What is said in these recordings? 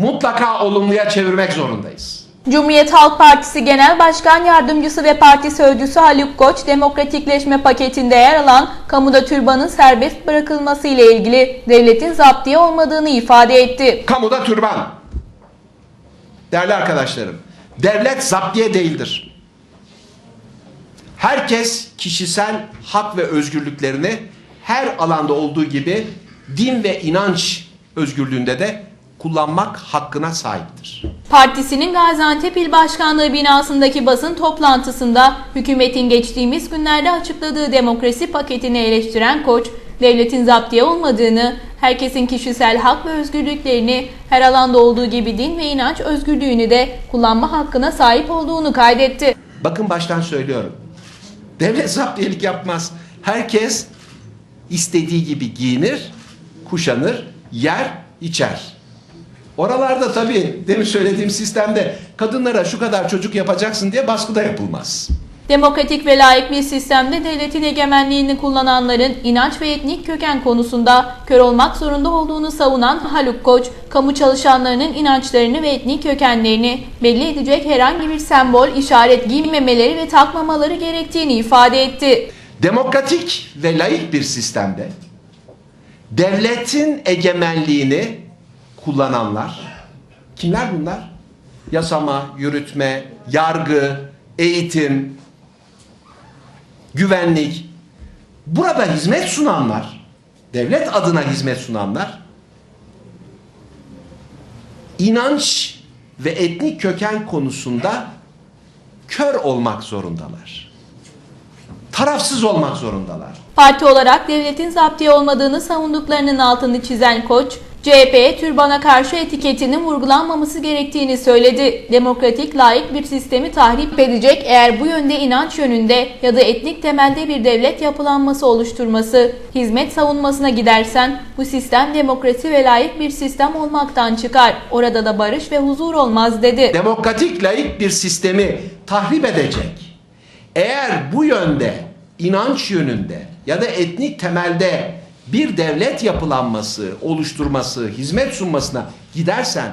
mutlaka olumluya çevirmek zorundayız. Cumhuriyet Halk Partisi Genel Başkan Yardımcısı ve Parti Sözcüsü Haluk Koç, demokratikleşme paketinde yer alan kamuda türbanın serbest bırakılması ile ilgili devletin zaptiye olmadığını ifade etti. Kamuda türban. Değerli arkadaşlarım, devlet zaptiye değildir. Herkes kişisel hak ve özgürlüklerini her alanda olduğu gibi din ve inanç özgürlüğünde de kullanmak hakkına sahiptir. Partisinin Gaziantep İl Başkanlığı binasındaki basın toplantısında hükümetin geçtiğimiz günlerde açıkladığı demokrasi paketini eleştiren Koç, devletin zaptiye olmadığını, herkesin kişisel hak ve özgürlüklerini her alanda olduğu gibi din ve inanç özgürlüğünü de kullanma hakkına sahip olduğunu kaydetti. Bakın baştan söylüyorum. Devlet zaptiyelik yapmaz. Herkes istediği gibi giyinir, kuşanır, yer, içer. Oralarda tabii demin söylediğim sistemde kadınlara şu kadar çocuk yapacaksın diye baskı da yapılmaz. Demokratik ve layık bir sistemde devletin egemenliğini kullananların inanç ve etnik köken konusunda kör olmak zorunda olduğunu savunan Haluk Koç, kamu çalışanlarının inançlarını ve etnik kökenlerini belli edecek herhangi bir sembol, işaret giymemeleri ve takmamaları gerektiğini ifade etti. Demokratik ve layık bir sistemde devletin egemenliğini kullananlar kimler bunlar? Yasama, yürütme, yargı, eğitim, güvenlik. Burada hizmet sunanlar, devlet adına hizmet sunanlar inanç ve etnik köken konusunda kör olmak zorundalar. Tarafsız olmak zorundalar. Parti olarak devletin zaptiye olmadığını savunduklarının altını çizen Koç, CHP'ye türbana karşı etiketinin vurgulanmaması gerektiğini söyledi. Demokratik, layık bir sistemi tahrip edecek eğer bu yönde inanç yönünde ya da etnik temelde bir devlet yapılanması oluşturması, hizmet savunmasına gidersen bu sistem demokrasi ve layık bir sistem olmaktan çıkar. Orada da barış ve huzur olmaz dedi. demokratik layık bir sistemi tahrip edecek. Eğer bu yönde, inanç yönünde ya da etnik temelde bir devlet yapılanması, oluşturması, hizmet sunmasına gidersen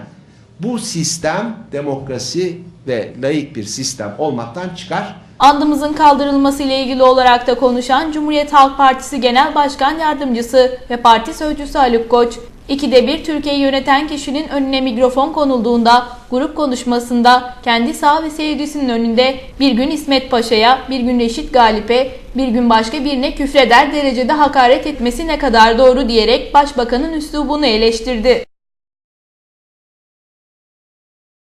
bu sistem demokrasi ve layık bir sistem olmaktan çıkar. Andımızın kaldırılması ile ilgili olarak da konuşan Cumhuriyet Halk Partisi Genel Başkan Yardımcısı ve Parti Sözcüsü Haluk Koç, ikide bir Türkiye'yi yöneten kişinin önüne mikrofon konulduğunda grup konuşmasında kendi sağ ve seyircisinin önünde bir gün İsmet Paşa'ya, bir gün Reşit Galip'e, bir gün başka birine küfreder derecede hakaret etmesi ne kadar doğru diyerek Başbakanın üslubunu eleştirdi.